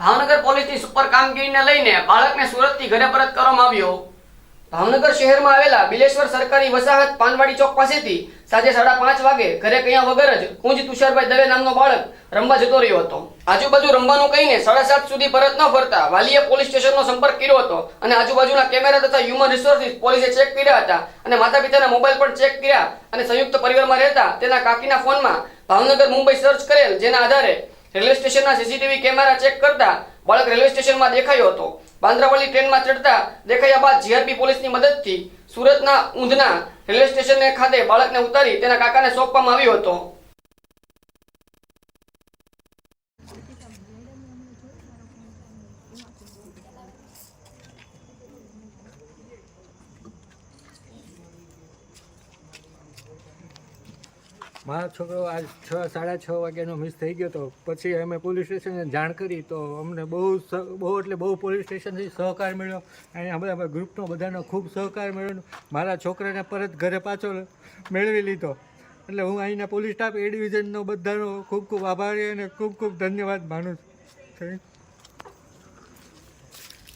ભાવનગર પોલીસની સુપર કામગીરીને લઈને બાળકને સુરતથી ઘરે પરત કરવામાં આવ્યો. ભાવનગર શહેરમાં આવેલા બિલેશ્વર સરકારી વસાહત પાનવાડી ચોક પાસેથી સાંજે સાડા પાંચ વાગે ઘરે કયા વગર જ કુંજ તુષારભાઈ દવે નામનો બાળક રમવા જતો રહ્યો હતો. આજુબાજુ રમવાનું કહીને સાડા સાત સુધી પરત ન ફરતા વાલીએ પોલીસ સ્ટેશનનો સંપર્ક કર્યો હતો અને આજુબાજુના કેમેરા તથા હ્યુમન રિસોર્સિસ પોલીસે ચેક કર્યા હતા અને માતા પિતાના મોબાઈલ પણ ચેક કર્યા અને સંયુક્ત પરિવારમાં રહેતા તેના કાકીના ફોનમાં ભાવનગર મુંબઈ સર્ચ કરેલ જેના આધારે રેલવે સ્ટેશનના સીસીટીવી કેમેરા ચેક કરતા બાળક રેલવે સ્ટેશનમાં દેખાયો હતો. બાંદ્રાવળી ટ્રેનમાં ચડતા દેખાયા બાદ જીઆરપી પોલીસની મદદથી સુરતના ઊંધના રેલવે સ્ટેશન ખાતે બાળકને ઉતારી તેના કાકાને સોંપવામાં આવ્યો હતો. મારો છોકરો આજ છ, સાડા છ વાગ્યાનો મિસ થઈ ગયો હતો પછી અમે પોલીસ સ્ટેશને જાણ કરી તો અમને બહુ બહુ એટલે બહુ પોલીસ સ્ટેશનથી સહકાર મળ્યો. અને બધા ગ્રુપનો બધાનો ખૂબ સહકાર મળ્યો મારા છોકરાને પરત ઘરે પાછો મેળવી લીધો. એટલે હું અહીંના પોલીસ સ્ટાફ એ ડિવિઝનનો બધાનો ખૂબ ખૂબ આભારી અને ખૂબ ખૂબ ધન્યવાદ માનું છું.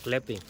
ક્લેપિંગ